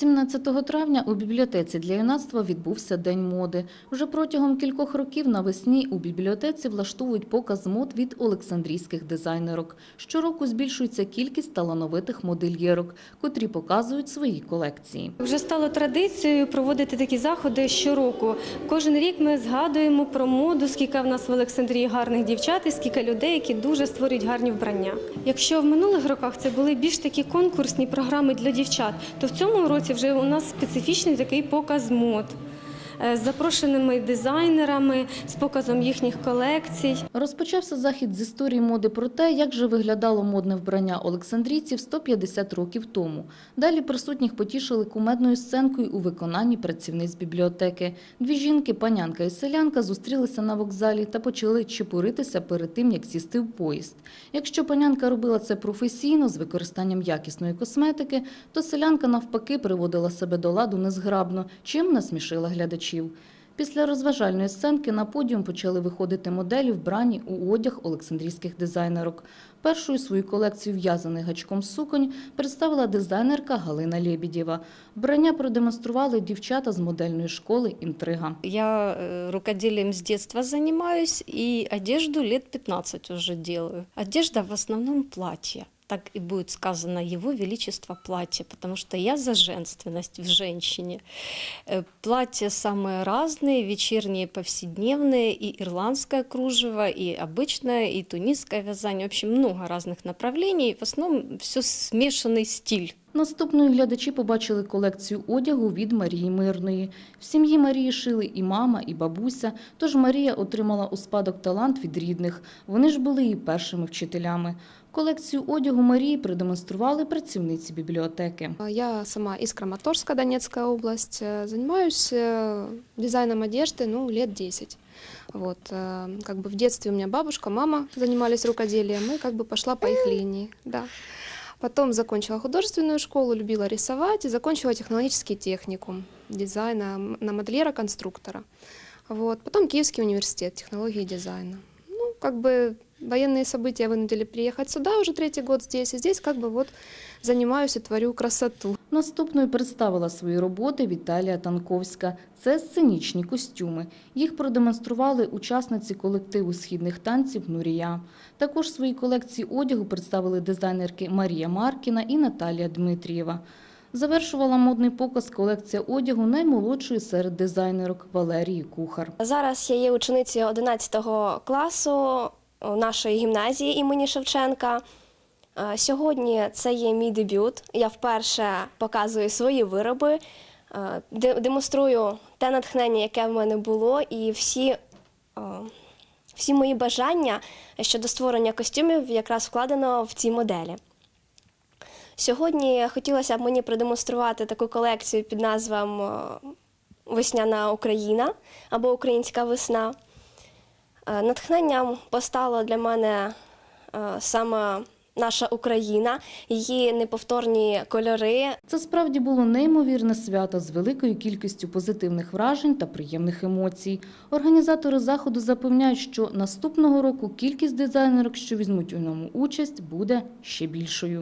17 травня у бібліотеці для юнацтва відбувся День моди. Вже протягом кількох років навесні у бібліотеці влаштовують показ мод від олександрійських дизайнерок. Щороку збільшується кількість талановитих модельєрок, котрі показують свої колекції. Вже стало традицією проводити такі заходи щороку. Кожен рік ми згадуємо про моду, скільки в нас в Олександрії гарних дівчат і скільки людей, які дуже створюють гарні вбрання. Якщо в минулих роках це були більш такі конкурсні програми для дівчат, то в цьому році вже у нас специфічний такий показ мод з запрошеними дизайнерами, з показом їхніх колекцій. Розпочався захід з історії моди про те, як же виглядало модне вбрання олександрійців 150 років тому. Далі присутніх потішили кумедною сценкою у виконанні працівниць бібліотеки. Дві жінки, панянка і селянка, зустрілися на вокзалі та почали чепуритися перед тим, як сісти в поїзд. Якщо панянка робила це професійно з використанням якісної косметики, то селянка навпаки приводила себе до ладу незграбно, чим насмішила глядачів. Після розважальної сценки на подіум почали виходити моделі, вбрані у одяг олександрійських дизайнерок. Першою свою колекцію в'язаних гачком суконь представила дизайнерка Галина Лєбідєва. Вбрання продемонстрували дівчата з модельної школи «Інтрига». Я э, рукоделием с детства занимаюсь и одежду лет 15 уже делаю. Одежда в основном платье Так и будет сказано Его Величество платье, потому что я за женственность в женщине. Э, Платья самые разные, вечерние, повседневные, и ирландское кружево, и обычное, и тунисское вязание. В общем, много разных направлений. В основном все смешанный стиль. Наступною глядачі побачили колекцію одягу від Марії Мирної. В сім'ї Марії шили і мама, і бабуся, тож Марія отримала у спадок талант від рідних. Вони ж були її першими вчителями. Колекцію одягу Марії продемонстрували працівниці бібліотеки. Я сама из Краматорска, Донецкая область. Э, Занимаюсь э, дизайном одежды ну, лет 10. Вот, э, как бы в детстве у меня бабушка, мама занимались рукоделием, и как бы пошла по их линии. Да. Потом закончила художественную школу, любила рисовать и закончила технологический техникум дизайна на модельера-конструктора. Вот. Потом Киевский университет технологии и дизайна. Ну, как бы военные события вынудили приехать сюда уже третий год здесь. И здесь как бы вот занимаюсь и творю красоту. Наступною представила свої роботи Віталія Танковська. Це сценічні костюми. Їх продемонстрували учасниці колективу східних танців Нурія. Також свої колекції одягу представили дизайнерки Марія Маркіна і Наталія Дмитрієва. Завершувала модний показ колекція одягу наймолодшої серед дизайнерок Валерії Кухар. Зараз я є ученицею 11 класу нашої гімназії імені Шевченка. Е, Сьогодні це є мій дебют. Я вперше показую свої вироби, е, демонструю те натхнення, яке в мене було, і всі, е, всі мої бажання щодо створення костюмів якраз вкладено в ці моделі. Сьогодні хотілося б мені продемонструвати таку колекцію під назвом е, Весняна Україна або Українська весна. Е, Натхненням постало для мене е, саме наша Україна, її неповторні кольори, Це справді було неймовірне свято з великою кількістю позитивних вражень та приємних емоцій. Організатори заходу запевняють, що наступного року кількість дизайнерок, що візьмуть у ньому участь, буде ще більшою.